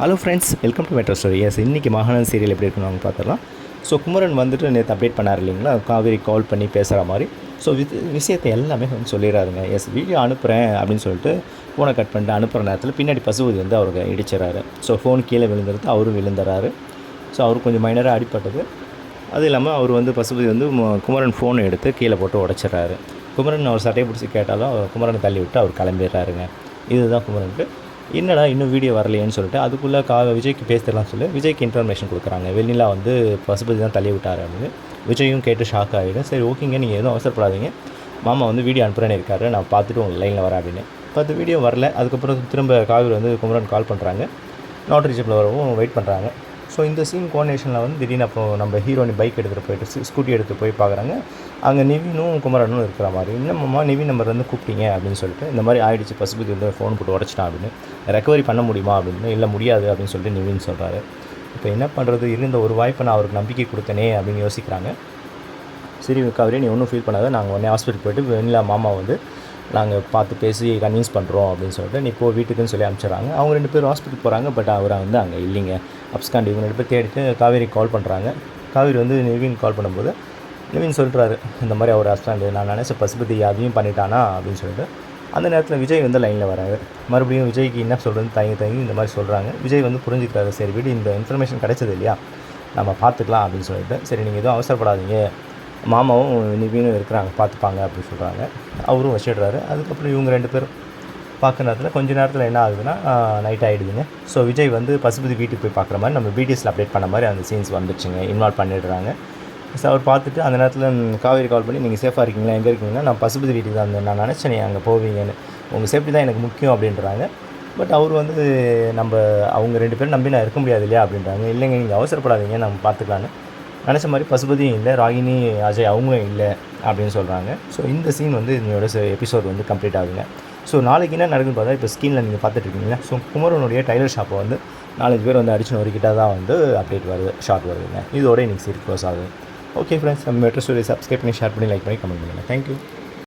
Hello friends welcome to Metro Story S இன்றைக்கி மகானன் serial எப்படி இருக்குன்னு அவங்க பார்த்துடலாம். ஸோ குமரன் வந்துட்டு நேற்று அப்டேட் பண்ணார் இல்லைங்களா? காவேரி கால் பண்ணி பேசுகிற மாதிரி. ஸோ வித் விஷயத்தை எல்லாமே வந்து சொல்லிடுறாருங்க. எஸ் வீடியோ அனுப்புகிறேன் அப்படின்னு சொல்லிட்டு ஃபோனை கட் பண்ணிட்டு அனுப்புகிற நேரத்தில் பின்னாடி பசுபதி வந்து அவருக்கு இடிச்சிடறாரு. ஸோ ஃபோன் கீழே விழுந்துருது அவரும் விழுந்துறாரு. ஸோ அவருக்கு கொஞ்சம் மைனராக அடிப்பட்டது அது இல்லாமல் அவர் வந்து பசுபதி வந்து குமரன் ஃபோனை எடுத்து கீழே போட்டு உடச்சிட்றாரு. குமரன் அவர் சட்டையை பிடிச்சி கேட்டாலும் அவர் குமரனை தள்ளி விட்டு அவர் கிளம்பிடுறாருங்க. இதுதான் குமரனுக்கு என்னடா இன்னும் வீடியோ வரலையேன்னு சொல்லிட்டு அதுக்குள்ளே கா விஜய்க்கு பேசலாம் சொல்லி விஜய்க்கு இன்ஃபர்மேஷன் கொடுக்குறாங்க. வெண்ணிலா வந்து பசுபதி தான் தள்ளி விட்டார் அப்படின்னு. விஜயும் கேட்டு ஷாக் ஆகிடும். சரி ஓகேங்க நீங்கள் எதுவும் அவசரப்படாதீங்க. மாமா வந்து வீடியோ அனுப்புகிறேன்னு இருக்காரு. நான் பார்த்துட்டு உங்கள் லைனில் வரேன் அப்படின்னு. பத்து வீடியோ வரல. அதுக்கப்புறம் திரும்ப காவிரி வந்து குமரன் கால் பண்ணுறாங்க நாட் ரீச்சபிள் வரவும் வெயிட் பண்ணுறாங்க ஸோ இந்த சீன் கோஆர்டினேஷனில் வந்து திடீர்னு அப்போ நம்ம ஹீரோனி பைக் எடுத்துகிட்டு போயிட்டு ஸ்கூட்டி எடுத்து போய் பார்க்குறாங்க. அங்கே நிவினும் குமரனும் இருக்கிற மாதிரி என்னம்மா நிவின் நம்பர் வந்து கூப்பிட்டீங்க? அப்படின்னு சொல்லிட்டு இந்த மாதிரி ஆயிடுச்சு பசுபதி வந்து ஃபோன் போட்டு உடச்சிட்டான் அப்படின்னு ரெக்கவரி பண்ண முடியுமா? அப்படின்னு இல்லை முடியாது அப்படின்னு சொல்லிட்டு நிவின் சொல்கிறாரு இப்போ என்ன பண்ணுறது இருந்த ஒரு வாய்ப்பை நான் அவருக்கு நம்பிக்கை கொடுத்தனே அப்படின்னு யோசிக்கிறாங்க. சரி கவரி நீ ஒன்றும் ஃபீல் பண்ணாத. நாங்கள் உடனே ஹாஸ்பிட்டல் போயிட்டு வெண்ணிலா மாமா வந்து நாங்கள் பார்த்து பேசி கன்வின்ஸ் பண்ணுறோம் அப்படின்னு சொல்லிட்டு நீ போ வீட்டுக்குன்னு சொல்லி அனுப்பிச்சிடுறாங்க. அவங்க ரெண்டு பேரும் ஹாஸ்பிட்டல் போகிறாங்க பட் அவர் வந்து அங்கே இல்லைங்க. அப்ஸ்காண்ட் இவங்க ரெண்டு பேர் தேடிட்டு காவேரி கால் பண்ணுறாங்க காவேரி வந்து நிவின் கால் பண்ணும்போது நிவின் சொல்கிறாரு இந்த மாதிரி அவர் ஹஸ்பண்ட் நான் நினச்ச பசுபதி அதையும் பண்ணிட்டானா அப்படின்னு சொல்லிட்டு. அந்த நேரத்தில் விஜய் வந்து லைனில் வராங்க மறுபடியும் விஜய்க்கு என்ன சொல்கிறதுன்னு தயங்கி தயங்கி இந்த மாதிரி சொல்கிறாங்க விஜய் வந்து புரிஞ்சுக்கிறாரு சரி வீடு இந்த இன்ஃபர்மேஷன் கிடைச்சது இல்லையா? நம்ம பார்த்துக்கலாம் அப்படின்னு சொல்லிட்டு. சரி நீங்கள் எதுவும் அவசரப்படாதீங்க. மாமாவும் நிவினும் இருக்கிறாங்க பார்த்துப்பாங்க அப்படின்னு சொல்கிறாங்க அவரும் வச்சிடுறாரு. அதுக்கப்புறம் இவங்க ரெண்டு பேரும் பார்க்குற நேரத்தில் கொஞ்ச நேரத்தில் என்ன ஆகுதுன்னா நைட் ஆகிடுதுங்க ஸோ விஜய் வந்து பசுபதி வீட்டுக்கு போய் பார்க்குற மாதிரி நம்ம பிடிஎஸில் அப்டேட் பண்ண மாதிரி அந்த சீன்ஸ் வந்துடுச்சுங்க இன்வால்வ் பண்ணிடுறாங்க. ஸோ அவர் பார்த்துட்டு அந்த நேரத்தில் காவேரி கால் பண்ணி நீங்கள் சேஃபாக இருக்கீங்களா? எங்கே இருக்கீங்கன்னா நான் பசுபதி வீட்டுக்கு தான் வந்து நான் நினச்சேன் நீ அங்கே போவீங்கன்னு. உங்கள் சேஃப்டி தான் எனக்கு முக்கியம் அப்படின்றாங்க. பட் அவர் வந்து நம்ம அவங்க ரெண்டு பேரும் நம்பி நான் இருக்க முடியாது இல்லையா அப்படின்றாங்க. இல்லைங்க நீங்கள் அவசரப்படாதீங்க. நம்ம பார்த்துக்கலான்னு நினச்ச மாதிரி பசுபதியும் இல்லை ராகினி அஜய் அவங்களும் இல்லை அப்படின்னு சொல்கிறாங்க ஸோ இந்த சீன் வந்து என்னோட எபிசோட் வந்து கம்ப்ளீட் ஆகுங்க. ஸோ நாளைக்கு என்ன நடக்குன்னு பார்த்தா இப்போ ஸ்க்ரீனில் நீங்கள் பார்த்துட்டு இருக்கீங்களா ஸோ குமரனுடைய டைலர் ஷாப்பை வந்து நாலஞ்சு பேர் வந்து அடிச்சு நொறுக்கிட்டா தான் வந்து அப்டேட் வருது ஷார்ட் வருதுங்க. இதோட இன்னைக்கு சீட் க்ளோஸ் ஆகுது. ஓகே ஃப்ரெண்ட்ஸ் நம்ம மெட்ரோ ஸ்டோரி சப்ஸ்கிரைப் பண்ணி ஷேர் பண்ணி லைக் பண்ணி கமெண்ட் பண்ணுங்கள் தேங்க்யூ